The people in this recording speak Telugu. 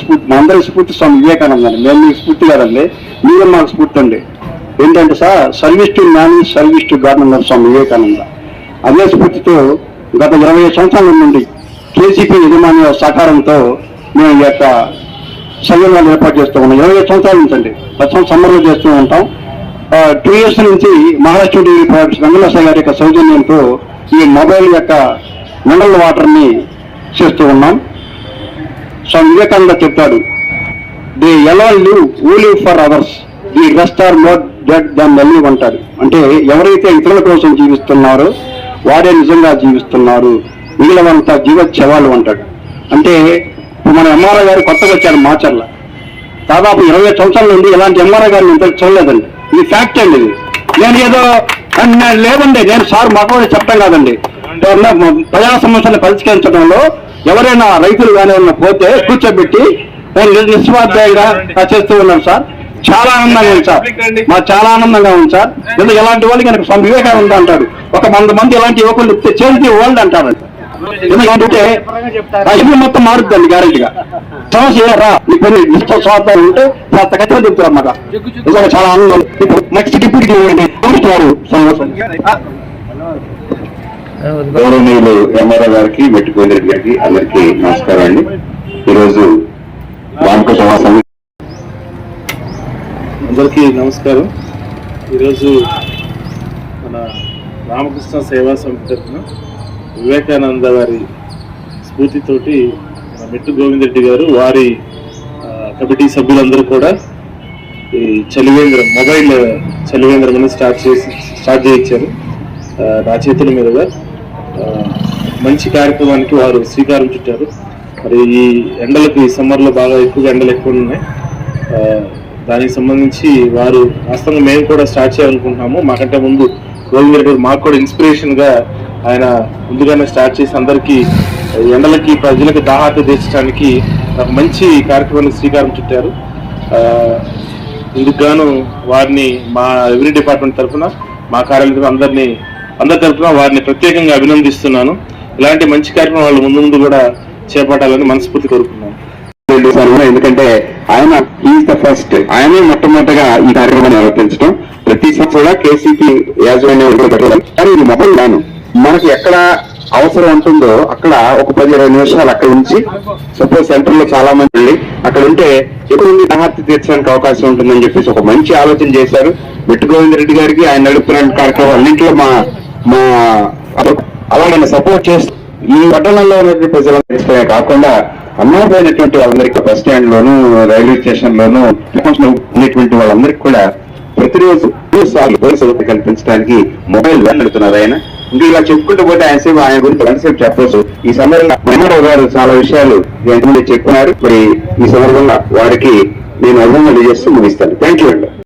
స్ఫూర్తి మా అందరి స్ఫూర్తి స్వామి వివేకానంద అండి. మేము మీకు స్ఫూర్తి కాదండి. మీరే మాకు స్ఫూర్తి అండి. ఏంటంటే sir service to man service to government Swami Vivekananda. అదే స్ఫూర్తితో గత ఇరవై సంవత్సరాల నుండి కేసీపీ యజమాని సహకారంతో మేము ఈ యొక్క సంఘాలు ఏర్పాటు చేస్తూ ఉన్నాం. ఇరవై సంవత్సరాల నుంచి అండి. ప్రతి సమ్మర్లో చేస్తూ ఉంటాం. టూ ఇయర్స్ నుంచి మహారాష్ట్ర డిగ్రీ ప్రాజెక్ట్స్ వెంకటేశ్వర గారి యొక్క సౌజన్యంతో ఈ మొబైల్ యొక్క మినరల్ వాటర్ని చేస్తూ ఉన్నాం. స్వామి వివేకానంద చెప్తాడు they alone live who for others the rest are not dead than live అంటాడు. అంటే ఎవరైతే ఇతరుల కోసం జీవిస్తున్నారో వారే నిజంగా జీవిస్తున్నారు. మిగిలినంతా చవాలు అంటాడు. అంటే మన ఎంఆర్ఐ గారు కొత్తగా వచ్చారు మాచర్ల. దాదాపు ఇరవై సంవత్సరాల నుండి ఇలాంటి ఎంఆర్ఐ గారిని ఇంత చూడలేదండి. ఇది ఫ్యాక్ట్ అండి ఇది. నేను ఏదో లేదండి నేను సార్ మాకు చెప్పడం కాదండి. ప్రజా సమస్యలు పరిష్కరించడంలో ఎవరైనా రైతులు కానీ ఉన్న పోతే కూర్చోబెట్టి నేను నిస్వార్థంగా చేస్తూ ఉన్నాను సార్. చాలా ఆనందంగా ఉంది సార్. మాకు చాలా ఆనందంగా ఉంది సార్. ఎందుకు ఎలాంటి వాళ్ళు కనుక స్వామి వివేకానంద అంటాడు ఒక వంద మంది ఎలాంటి యువకులు ఇస్తే చేంజ్ వరల్డ్ అంటారు. ఎందుకంటే ఆ మొత్తం మారుద్దండి గ్యారెంటీగా సమస్య రా. కొన్ని నిష్ట స్వార్థాలు ఉంటే అంత ఖచ్చితంగా చెప్తారు అన్నమాట నిజంగా చాలా ఆనందం. ఇప్పుడు నెక్స్ట్ డిప్యూటీ వారు సంవత్సరం గౌరవనీయులు ఎంఆర్ఓ గారికి మెట్టుకోని రెడ్డి గారికి అందరికీ నమస్కారం అండి ఈరోజు రామకృష్ణ సమితి అందరికీ నమస్కారం. ఈరోజు మన రామకృష్ణ సేవా సమితి తరఫున వివేకానంద గారి స్ఫూర్తితోటి మన మెట్టు గోవిందరెడ్డి గారు వారి కమిటీ సభ్యులందరూ కూడా ఈ చలివేంద్రం మొబైల్ చలివేంద్రం అని స్టార్ట్ చేసి స్టార్ట్ చేయించారు. నా చేతుల మీదుగా మంచి కార్యక్రమానికి వారు శ్రీకారం చుట్టారు. మరి ఈ ఎండలకు ఈ సమ్మర్లో బాగా ఎక్కువగా ఎండలు ఎక్కువ ఉన్నాయి. దానికి సంబంధించి వారు వాస్తవంగా మేము కూడా స్టార్ట్ చేయాలనుకుంటున్నాము. మాకంటే ముందు గోవింద్ రెడ్డి గారు మాకు కూడా ఇన్స్పిరేషన్గా ఆయన ముందుగానే స్టార్ట్ చేసి అందరికీ ఎండలకి ప్రజలకు దాహార్త తీర్చడానికి ఒక మంచి కార్యక్రమానికి శ్రీకారం చుట్టారు. ఇందుకు గాను వారిని మా ఎవ్రీ డిపార్ట్మెంట్ తరఫున మా కార్యాలయం అందరినీ అందరి తరఫున వారిని ప్రత్యేకంగా అభినందిస్తున్నాను. ఇలాంటి మంచి కార్యక్రమాలు ముందు ముందు కూడా చేపట్టాలని మనస్ఫూర్తి కోరుకున్నాను కూడా ఎందుకంటే ఆయన ఈజ్ ద ఫస్ట్ ఆయనే మొట్టమొదటిగా ఈ కార్యక్రమాన్ని నిర్వర్తించడం. ప్రతి సంవత్సరం కూడా కేసీపీ యాజమాన్యం పెట్టడం. కానీ ఇది మొబైల్ గాను మనకి ఎక్కడ అవసరం ఉంటుందో అక్కడ ఒక పది ఇరవై నిమిషాలు అక్కడ ఉంచి సపోజ్ సెంటర్లో చాలా మంది వెళ్ళి అక్కడ ఉంటే ఎక్కువ మంది తీర్చడానికి అవకాశం ఉంటుందని చెప్పేసి ఒక మంచి ఆలోచన చేశారు. మెట్టు గోవింద్ రెడ్డి గారికి ఆయన నడుపుతున్న కార్యక్రమం అన్నింటిలో మా మా అలా నేను సపోర్ట్ చేస్తూ ఈ పట్టణంలో ఉన్నటువంటి ప్రజలందరికీ కాకుండా అమ్మాయిపోయినటువంటి వాళ్ళందరికీ బస్ స్టాండ్ లోను రైల్వే స్టేషన్ లోను ఉన్నటువంటి వాళ్ళందరికీ కూడా ప్రతిరోజు మూడు సార్లు బస్సు సౌకర్యం కల్పించడానికి మొబైల్ వ్యాన్ నడుతున్నారు ఆయన. ఇంకా ఇలా చెప్పుకుంటూ పోతే ఆయన సేపు ఆయన గురించి ఎంతసేపు చెప్పవచ్చు ఈ సందర్భంగా మహమ్మద్ గారు చాలా విషయాలు చెప్పినారు చెప్పుకున్నారు. మరి ఈ సందర్భంగా వారికి నేను అభివృద్ధి చేస్తూ ముగిస్తాను. థ్యాంక్ యూ అండి.